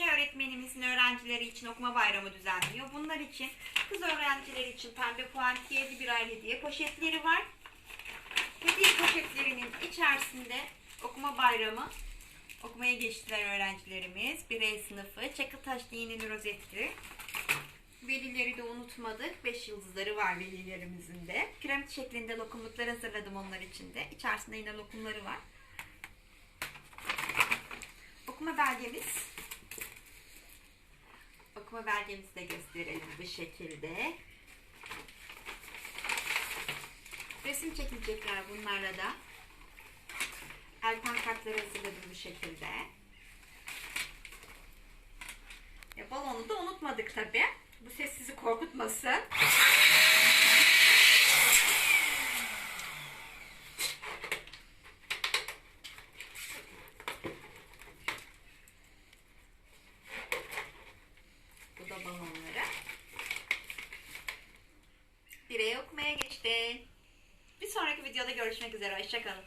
Neşe öğretmenimizin öğrencileri için okuma bayramı düzenliyor. Bunlar için kız öğrencileri için pembe puantiyeli birer hediye poşetleri var. Hediye poşetlerinin içerisinde okuma bayramı okumaya geçtiler öğrencilerimiz. Birey sınıfı, Çakıltaşlı Yeni Rozetli. Velileri de unutmadık. 5 yıldızları var velilerimizin de. Piramit şeklinde lokumluklar hazırladım onlar için de. İçerisinde yine lokumları var. Okuma belgemiz. Okuma belgemizi de gösterelim bu şekilde. Resim çekilecekler bunlarla da. El pankartları hazırladım bu şekilde. Ya balonu da unutmadık tabi. Bu ses sizi korkutmasın. Balonları. Birey okumaya geçti. Bir sonraki videoda görüşmek üzere. Hoşçakalın.